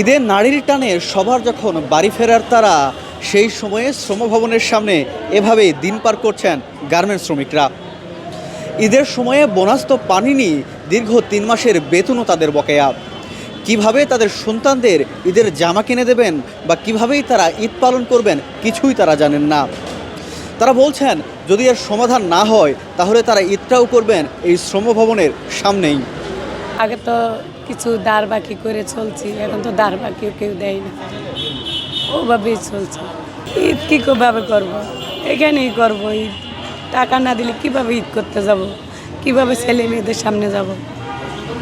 ঈদের নারীর টানে সবার যখন বাড়ি ফেরার তারা, সেই সময়ে শ্রমভবনের সামনে এভাবেই দিন পার করছেন গার্মেন্টস শ্রমিকরা। ঈদের সময়ে বোনাস তো পানিনি দীর্ঘ তিন মাসের বেতনও তাদের বকেয়া। কীভাবে তাদের সন্তানদের ঈদের জামা কিনে দেবেন বা কিভাবেই তারা ঈদ পালন করবেন কিছুই তারা জানেন না। তারা বলছেন, যদি এর সমাধান না হয়, তাহলে তারা ঈদটাও করবেন এই শ্রমভবনের সামনেই। আগে তো কিছু দাঁড় বাকি করে চলছি, এখন তো দাঁড় বাকিও কেউ দেয় না। ওভাবেই চলছে। ঈদ কী ভাবে করব? এখানেই করব ঈদ। টাকা না দিলে কীভাবে ঈদ করতে যাব? কীভাবে ছেলে মেয়েদের সামনে যাব?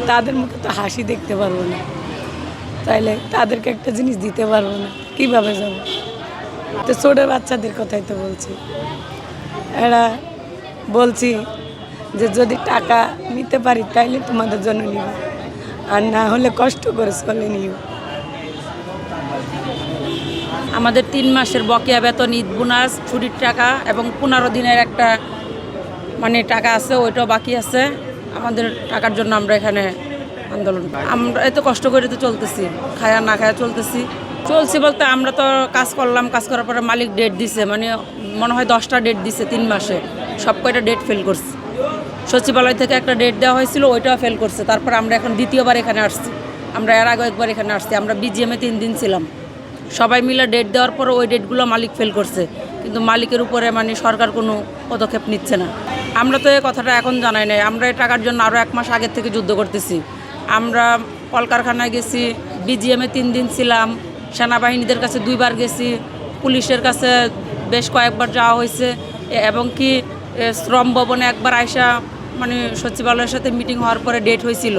তাদের মুখে তো হাসি দেখতে পারব না। তাইলে তাদেরকে একটা জিনিস দিতে পারব না। কীভাবে যাব? তো ছোটো বাচ্চাদের কথাই তো বলছি। এরা বলছি যে যদি টাকা নিতে পারি, তাইলে তোমাদের জন্য নিব। আর না হলে কষ্ট করে চলে নিও। আমাদের তিন মাসের বকেয়া বেতন, ঈদ বোনাস, ছুটির টাকা এবং পনেরো দিনের একটা মানে টাকা আছে, ওইটাও বাকি আছে। আমাদের টাকার জন্য আমরা এখানে আন্দোলন আমরা এত কষ্ট করে তো চলতেছি, খায়া না খায়া চলতেছি। চলছি বলতে আমরা তো কাজ করলাম, কাজ করার পরে মালিক ডেট দিছে মানে মনে হয় দশটা ডেট দিছে তিন মাসে। সব কয়টা ডেট ফেল করছে। সচিবালয় থেকে একটা ডেট দেওয়া হয়েছিল, ওইটাও ফেল করছে। তারপর আমরা এখন দ্বিতীয়বার এখানে আসছি। আমরা এর আগে একবার এখানে আসছি। আমরা বিজিএমে তিন দিন ছিলাম। সবাই মিলে ডেট দেওয়ার পর ওই ডেটগুলো মালিক ফেল করছে। কিন্তু মালিকের উপরে মানে সরকার কোনো পদক্ষেপ নিচ্ছে না। আমরা তো এই কথাটা এখন জানাই নাই। আমরা এই টাকার জন্য আরও এক মাস আগের থেকে যুদ্ধ করতেছি। আমরা কলকারখানায় গেছি বিজিএমে তিন দিন ছিলাম। সেনাবাহিনীদের কাছে দুইবার গেছি। পুলিশের কাছে বেশ কয়েকবার যাওয়া হয়েছে। এবং কি শ্রম ভবনে একবার আয়সা মানে সচিবালয়ের সাথে মিটিং হওয়ার পরে ডেট হয়েছিল।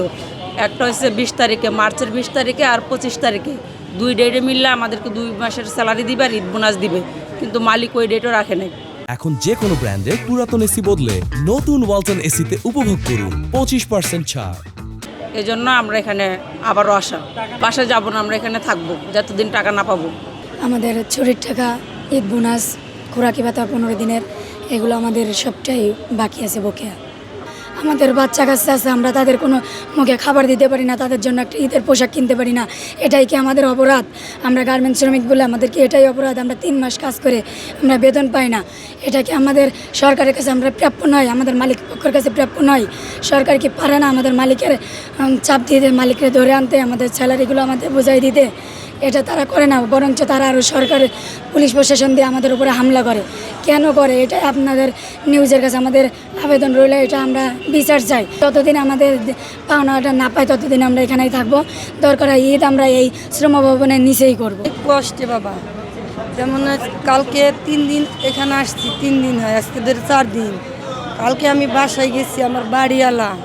একটা হয়েছে বিশ তারিখে মার্চের বিশ তারিখে আর পঁচিশ তারিখে। দুই ডেটে মিললে আমাদেরকে দুই মাসের স্যালারি দিবে আর ঈদ বোনাস দিবে। কিন্তু মালিক ওই ডেটও রাখে নাই। এখন যে কোনো ব্র্যান্ডের পুরাতন এসি বদলে নতুন ওয়ালটন এসিতে উপভোগ করুন। পঁচিশ পার্সেন্ট ছাড়। এই জন্য আমরা এখানে আবারও আসা। বাসায় যাব না আমরা এখানে থাকব। যতদিন টাকা না পাবো। আমাদের ছুটির টাকা ঈদ বোনাস খোরাকি ভাতা পনেরো দিনের এগুলো আমাদের সবটাই বাকি আছে বকেয়া। আমাদের বাচ্চা কাচ্চা আছে, আমরা তাদের কোনো মুখে খাবার দিতে পারি না, তাদের জন্য একটা ঈদের পোশাক কিনতে পারি না। এটাই কি আমাদের অপরাধ? আমরা গার্মেন্টস শ্রমিক বলে আমাদেরকে এটাই অপরাধ, আমরা তিন মাস কাজ করে আমরা বেতন পাই না। এটা কি আমাদের সরকারের কাছে আমরা প্রাপ্য নয়, আমাদের মালিক পক্ষের কাছে প্রাপ্য নয়? সরকার কি পারে না আমাদের মালিকের চাপ দিতে, মালিককে ধরে আনতে, আমাদের স্যালারিগুলো আমাদের বোঝাই দিতে? এটা তারা করে না, বরঞ্চ তারা আরও সরকারের পুলিশ প্রশাসন দিয়ে আমাদের উপরে হামলা করে। কেন করে? এটা আপনাদের নিউজের কাছে আমাদের আবেদন রইলে, এটা আমরা বিচার চাই। ততদিন আমাদের পাওনাটা না পাই ততদিন আমরা এখানেই থাকব। দরকার হয় ঈদ, আমরা এই শ্রম ভবনের নিচেই করব। কষ্টে বাবা। যেমন কালকে তিন দিন এখানে আসছি, তিন দিন হয়, আজকে ধরে চার দিন। কালকে আমি বাসায় গেছি, আমার বাড়িওয়ালা।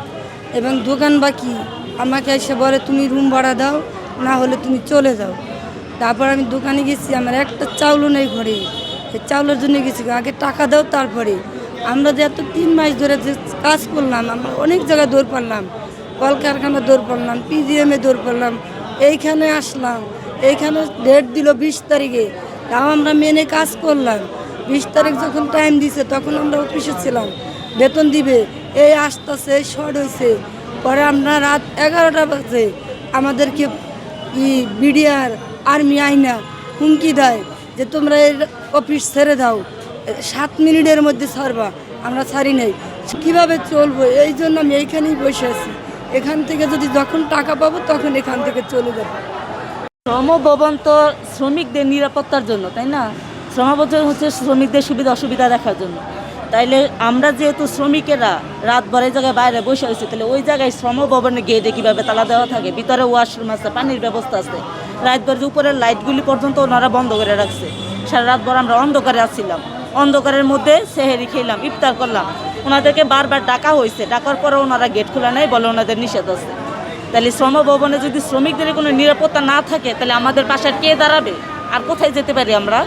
এবং দোকান বাকি। আমাকে এসে বলে, তুমি রুম ভাড়া দাও না হলে তুমি চলে যাও। তারপর আমি দোকানে গেছি, আমার একটা চাউলও নেই ঘরে। চাউলের জন্য গেছি, আগে টাকা দাও তারপরে। আমরা যে এত তিন মাস ধরে যে কাজ করলাম, আমরা অনেক জায়গায় দৌড় পারলাম। কলকারখানা দৌড় পারলাম পিজিএমে দৌড় পারলাম। এইখানে আসলাম, এইখানে ডেট দিল বিশ তারিখে। তাও আমরা মেনে কাজ করলাম। বিশ তারিখ যখন টাইম দিছে, তখন আমরা অফিসে ছিলাম। বেতন দিবে, এই আসতেছে শর্ট হয়েছে পরে আমরা রাত এগারোটা বাজে, আমাদেরকে ই বিডিআর আর্মি আইনা হুমকি দেয় যে তোমরা এর অফিস ছেড়ে দাও। সাত মিনিটের মধ্যে ছাড়বা, আমরা ছাড়ি নাই। কীভাবে চলবো? এই জন্য আমি এইখানেই বসে আছি। এখান থেকে যদি যখন টাকা পাবো, তখন এখান থেকে চলে যাব। শ্রমভবন তো শ্রমিকদের নিরাপত্তার জন্য, তাই না? শ্রমভবন হচ্ছে শ্রমিকদের সুবিধা অসুবিধা দেখার জন্য। তাইলে আমরা যেহেতু শ্রমিকেরা রাত এই জায়গায় বাইরে বসে আছি তাহলে ওই জায়গায় শ্রমভবনে গেটে কীভাবে তালা দেওয়া থাকে। ভিতরে ওয়াশরুম আছে, পানির ব্যবস্থা আছে। রাত ভর উপরের লাইটগুলি পর্যন্ত ওনারা বন্ধ করে রাখছে। সারা রাত ভর আমরা অন্ধকারে আসছিলাম অন্ধকারের মধ্যে সেহেরি খেলাম, ইফতার করলাম। ওনাদেরকে বারবার ডাকা হয়েছে। ডাকার পরে ওনারা গেট খোলা নেই বলে ওনাদের নিষেধ আছে। তাহলে শ্রম ভবনে যদি শ্রমিকদের কোনো নিরাপত্তা না থাকে তাহলে আমাদের পাশে কে দাঁড়াবে? আর কোথায় যেতে পারি আমরা?